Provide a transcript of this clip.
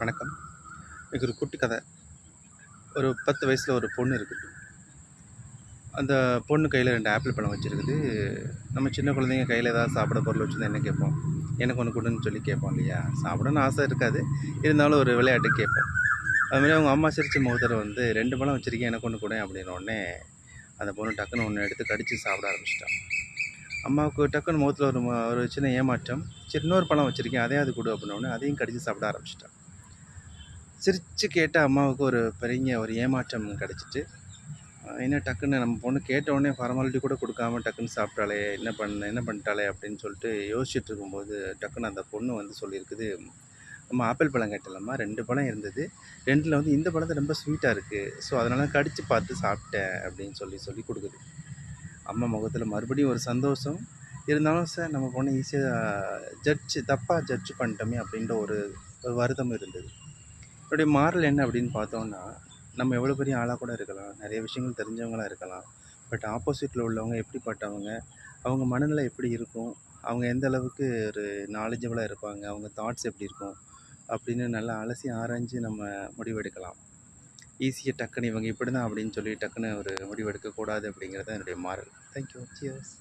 வணக்கம். இது ஒரு குட்டி கதை. ஒரு பத்து வயசில் ஒரு பொண்ணு இருக்குது அந்த பொண்ணு கையில் ரெண்டு ஆப்பிள் பழம் வச்சுருக்குது. நம்ம சின்ன குழந்தைங்க கையில் ஏதாவது சாப்பிட பொருள் வச்சுருந்தா என்ன கேட்போம்? எனக்கு ஒன்று கொடுன்னு சொல்லி கேட்போம் இல்லையா? சாப்பிடணும்னு ஆசை இருக்காது. இருந்தாலும் ஒரு விளையாட்டு கேட்போம். அதுமாதிரி அவங்க அம்மா சிரிச்ச முகத்தில் வந்து ரெண்டு பழம் வச்சுருக்கேன் எனக்கு ஒன்று கொடு அப்படின்ன உடனே அந்த பொண்ணு டக்குன்னு ஒன்று எடுத்து கடித்து சாப்பிட ஆரம்பிச்சிட்டான் அம்மாவுக்கு டக்குன்னு முகத்தில் ஒரு ஒரு சின்ன ஏமாற்றம். சரி இன்னொரு பழம் வச்சுருக்கேன் அதே அது கொடு அப்படின்னோடனே அதையும் கடித்து சாப்பிட ஆரம்பிச்சிட்டான் சிரித்து கேட்ட அம்மாவுக்கு ஒரு பெரிய ஒரு ஏமாற்றம் கிடச்சிட்டு என்ன டக்குன்னு நம்ம பொண்ணு கேட்ட உடனே ஃபார்மாலிட்டி கூட கொடுக்காம டக்குன்னு சாப்பிட்டாலே என்ன பண்ண என்ன பண்ணிட்டாலே அப்படின்னு சொல்லிட்டு யோசிச்சுட்டு இருக்கும்போது டக்குன்னு அந்த பொண்ணு வந்து சொல்லியிருக்குது நம்ம ஆப்பிள் பழம் கேட்டலம்மா ரெண்டு பழம் இருந்தது. ரெண்டில் வந்து இந்த பழத்தை ரொம்ப ஸ்வீட்டாக இருக்குது ஸோ அதனால் கடித்து பார்த்து சாப்பிட்டேன் அப்படின்னு சொல்லி சொல்லி கொடுக்குது. அம்மா முகத்தில் மறுபடியும் ஒரு சந்தோஷம். இருந்தாலும் சார் நம்ம பொண்ணு ஈஸியாக ஜட்ஜு தப்பாக ஜட்ஜ் பண்ணிட்டோமே அப்படின்ற ஒரு ஒரு வருத்தம் இருந்தது. என்னுடைய மாறல் என்ன அப்படின்னு பார்த்தோம்னா நம்ம எவ்வளோ பெரிய ஆளாக கூட இருக்கலாம் நிறைய விஷயங்கள் தெரிஞ்சவங்களாக இருக்கலாம். பட் ஆப்போசிட்டில் உள்ளவங்க எப்படிப்பட்டவங்க? அவங்க மனநிலை எப்படி இருக்கும்? அவங்க எந்த அளவுக்கு ஒரு நாலேஜபிளாக இருப்பாங்க? அவங்க தாட்ஸ் எப்படி இருக்கும்? அப்படின்னு நல்லா அலசி ஆராய்ஞ்சு நம்ம முடிவெடுக்கலாம். ஈஸியாக டக்குன்னு இவங்க இப்படி தான் அப்படின்னு சொல்லி டக்குன்னு ஒரு முடிவெடுக்கக்கூடாது அப்படிங்கிறது தான் என்னுடைய மாறல். Thank you cheers